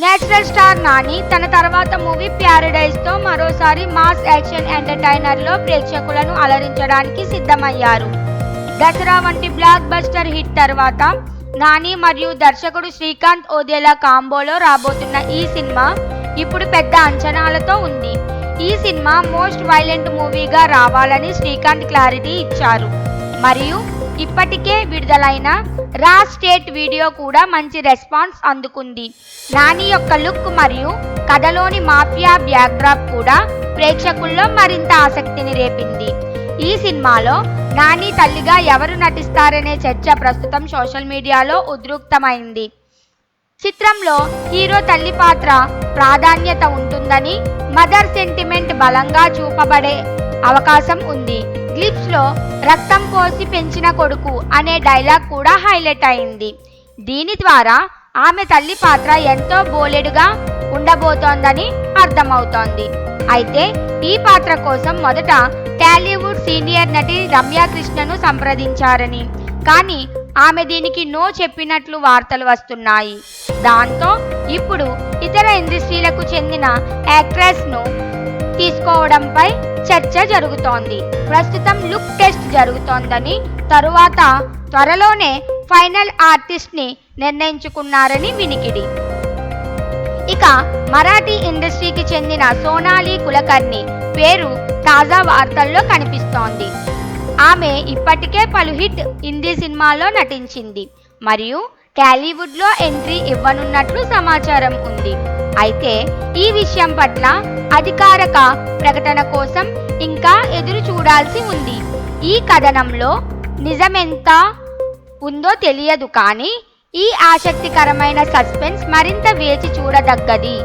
Natural star Nani తన తర్వాత movie ప్యారడైజ్తో మరోసారి మాస్ యాక్షన్ ఎంటర్టైనర్లో ప్రేక్షకులను అలరించడానికి సిద్ధమయ్యారు. దసరా వంటి బ్లాక్ బస్టర్ హిట్ తర్వాత నాని మరియు దర్శకుడు శ్రీకాంత్ ఓదేలా కాంబోలో రాబోతున్న ఈ సినిమా ఇప్పుడు పెద్ద అంచనాలతో ఉంది. ఈ సినిమా మోస్ట్ వైలెంట్ మూవీగా రావాలని శ్రీకాంత్ క్లారిటీ ఇచ్చారు. మరియు ఇప్పటికే విడుదలైన రా స్టేట్ వీడియో కూడా మంచి రెస్పాన్స్ అందుకుంది. నాని యొక్క లుక్ మరియు కథలోని మాఫియా బ్యాక్డ్రాప్ కూడా ప్రేక్షకుల్లో మరింత ఆసక్తిని రేపింది. ఈ సినిమాలో నాని తల్లిగా ఎవరు నటిస్తారనే చర్చ ప్రస్తుతం సోషల్ మీడియాలో ఉద్రిక్తమైంది. చిత్రంలో హీరో తల్లి పాత్ర ప్రాధాన్యత ఉంటుందని మదర్ సెంటిమెంట్ బలంగా చూపబడే అవకాశం ఉంది. గ్లిప్స్లో రక్తం పోసి పెంచిన కొడుకు అనే డైలాగ్ కూడా హైలైట్ అయింది. దీని ద్వారా ఆమె తల్లి పాత్ర ఎంతో బోలెడుగా ఉండబోతోందని అర్థమవుతోంది. అయితే ఈ పాత్ర కోసం మొదట టాలీవుడ్ సీనియర్ నటి రమ్యాకృష్ణను సంప్రదించారని. కానీ ఆమె దీనికి నో చెప్పినట్లు వార్తలు వస్తున్నాయి. దాంతో ఇప్పుడు ఇతర ఇండస్ట్రీలకు చెందిన యాక్ట్రెస్ను తీసుకోవడంపై చర్చ జరుగుతోంది. ప్రస్తుతం లుక్ టెస్ట్ జరుగుతోందని తరువాత త్వరలోనే ఫైనల్ ఆర్టిస్ట్ని నిర్ణయించుకున్నారని వినికిడి. ఇక మరాఠీ ఇండస్ట్రీకి చెందిన సోనాలి కులకర్ణి పేరు తాజా వార్తల్లో కనిపిస్తోంది. ఆమె ఇప్పటికే పలు హిట్ హిందీ సినిమాల్లో నటించింది. మరియు టాలీవుడ్లో ఎంట్రీ ఇవ్వనున్నట్లు సమాచారం ఉంది. అయితే ఈ విషయం పట్ల అధికారిక ప్రకటన కోసం ఇంకా ఎదురు చూడాల్సి ఉంది. ఈ కథనంలో నిజమెంత ఉందో తెలియదు కానీ ఈ ఆసక్తికరమైన సస్పెన్స్ మరింత వేచి చూడదగ్గది.